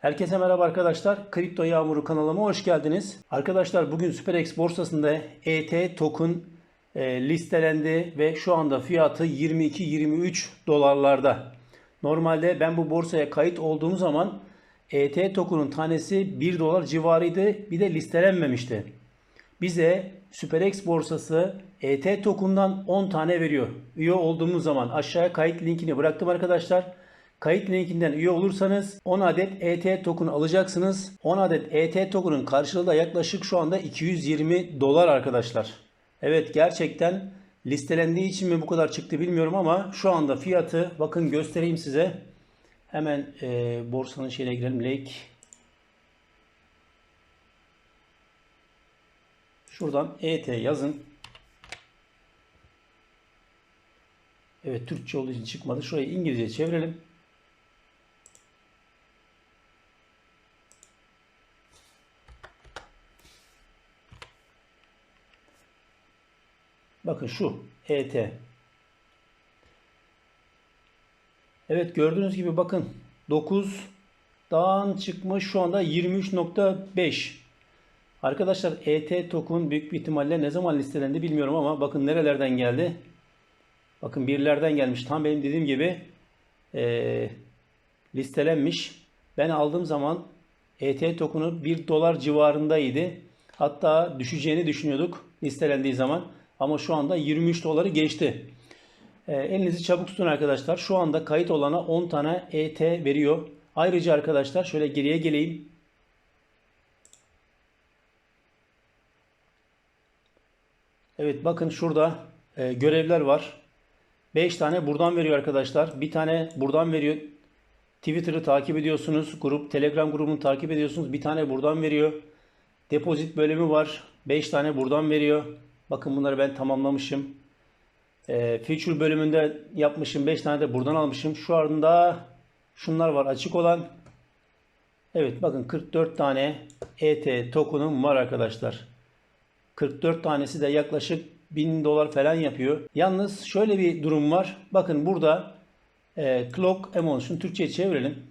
Herkese merhaba arkadaşlar. Kripto Yağmuru kanalıma hoş geldiniz. Arkadaşlar bugün SuperX borsasında ET token e, listelendi ve şu anda fiyatı 22-23 dolarlarda. Normalde ben bu borsaya kayıt olduğum zaman ET token'un tanesi 1 dolar civarıydı. Bir de listelenmemişti. Bize SuperX borsası ET token'dan 10 tane veriyor. Üye olduğumuz zaman aşağıya kayıt linkini bıraktım arkadaşlar. Kayıt linkinden üye olursanız 10 adet ET token alacaksınız. 10 adet ET token'ın karşılığı da yaklaşık şu anda 220 dolar arkadaşlar. Evet gerçekten listelendiği için mi bu kadar çıktı bilmiyorum ama şu anda fiyatı bakın göstereyim size. Hemen e, borsanın şeyine girelim. Lake Şuradan ET yazın. Evet Türkçe olduğu için çıkmadı. Şurayı İngilizce çevirelim. Bakın şu ET. Evet gördüğünüz gibi bakın 9 dağın çıkmış şu anda 23.5. Arkadaşlar ET token büyük bir ihtimalle ne zaman listelendi bilmiyorum ama bakın nerelerden geldi. Bakın birlerden gelmiş. Tam benim dediğim gibi e, listelenmiş. Ben aldığım zaman ET token'u 1 dolar civarındaydı. Hatta düşeceğini düşünüyorduk listelendiği zaman. Ama şu anda 23 doları geçti. E, elinizi çabuk tutun arkadaşlar. Şu anda kayıt olana 10 tane ET veriyor. Ayrıca arkadaşlar şöyle geriye geleyim. Evet bakın şurada e, görevler var. 5 tane buradan veriyor arkadaşlar. Bir tane buradan veriyor. Twitter'ı takip ediyorsunuz. Grup, Telegram grubunu takip ediyorsunuz. Bir tane buradan veriyor. Depozit bölümü var. 5 tane buradan veriyor. Bakın bunları ben tamamlamışım. E, feature bölümünde yapmışım. 5 tane de buradan almışım. Şu ardında şunlar var açık olan. Evet bakın 44 tane ET token'um var arkadaşlar. 44 tanesi de yaklaşık 1000 dolar falan yapıyor. Yalnız şöyle bir durum var. Bakın burada e, clock amount şunu Türkçe'ye çevirelim.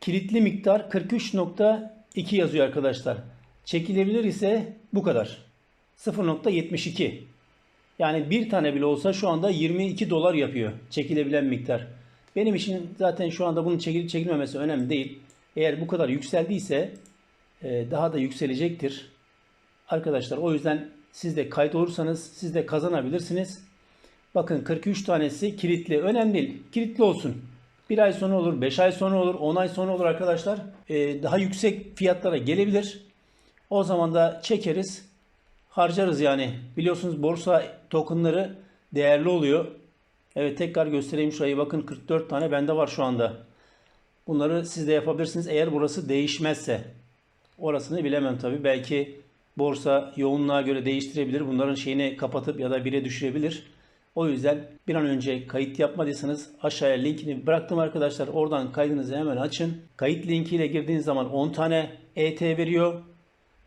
Kilitli miktar 43.2 yazıyor arkadaşlar. Çekilebilir ise bu kadar. 0.72. Yani bir tane bile olsa şu anda 22 dolar yapıyor çekilebilen miktar. Benim için zaten şu anda bunun çekilip çekilmemesi önemli değil. Eğer bu kadar yükseldiyse e, daha da yükselecektir. Arkadaşlar o yüzden siz de kayıt olursanız siz de kazanabilirsiniz. Bakın 43 tanesi kilitli. Önemli değil. Kilitli olsun. Bir ay sonra olur, 5 ay sonra olur, 10 ay sonra olur arkadaşlar. E, daha yüksek fiyatlara gelebilir. O zaman da çekeriz, harcarız yani. Biliyorsunuz borsa tokenları değerli oluyor. Evet tekrar göstereyim şurayı. Bakın 44 tane bende var şu anda. Bunları siz de yapabilirsiniz eğer burası değişmezse. Orasını bilemem tabi. Belki borsa yoğunluğa göre değiştirebilir. Bunların şeyini kapatıp ya da bire düşürebilir. O yüzden bir an önce kayıt yapmadıysanız aşağıya linkini bıraktım arkadaşlar. Oradan kaydınızı hemen açın. Kayıt linkiyle girdiğiniz zaman 10 tane ET veriyor.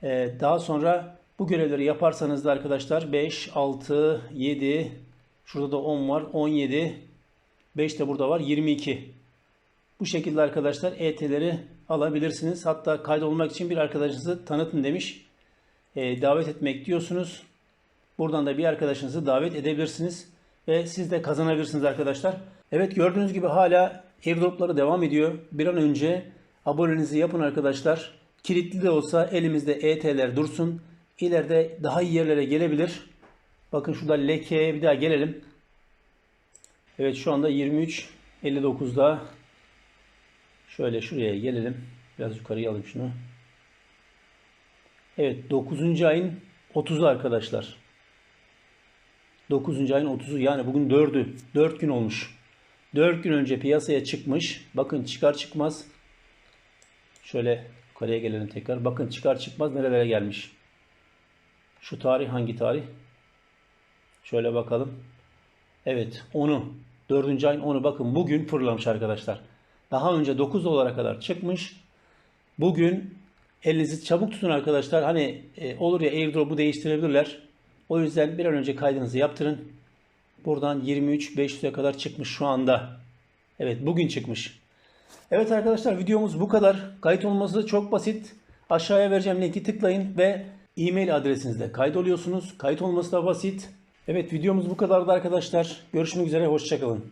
Ee, daha sonra bu görevleri yaparsanız da arkadaşlar 5, 6, 7, şurada da 10 var, 17, 5 de burada var, 22. Bu şekilde arkadaşlar ET'leri alabilirsiniz. Hatta kaydolmak için bir arkadaşınızı tanıtın demiş. E, davet etmek diyorsunuz. Buradan da bir arkadaşınızı davet edebilirsiniz. Ve siz de kazanabilirsiniz arkadaşlar. Evet gördüğünüz gibi hala airdropları devam ediyor. Bir an önce abonenizi yapın arkadaşlar. Kilitli de olsa elimizde ET'ler dursun. İleride daha iyi yerlere gelebilir. Bakın şurada lekeye bir daha gelelim. Evet şu anda 23.59'da Şöyle şuraya gelelim. Biraz yukarıya alayım şunu. Evet 9. ayın 30'u arkadaşlar. 9. ayın 30'u yani bugün 4'ü. 4 gün olmuş. 4 gün önce piyasaya çıkmış. Bakın çıkar çıkmaz. Şöyle yukarıya gelelim tekrar. Bakın çıkar çıkmaz nerelere gelmiş. Şu tarih hangi tarih? Şöyle bakalım. Evet 10'u. 4. ayın 10'u bakın bugün fırlamış arkadaşlar. Daha önce 9 dolara kadar çıkmış. Bugün elinizi çabuk tutun arkadaşlar. Hani e, olur ya airdrop'u değiştirebilirler. O yüzden bir an önce kaydınızı yaptırın. Buradan 23 500'e kadar çıkmış şu anda. Evet bugün çıkmış. Evet arkadaşlar videomuz bu kadar. Kayıt olması çok basit. Aşağıya vereceğim linki tıklayın ve e-mail adresinizde kaydoluyorsunuz. Kayıt olması da basit. Evet videomuz bu kadardı arkadaşlar. Görüşmek üzere. Hoşçakalın.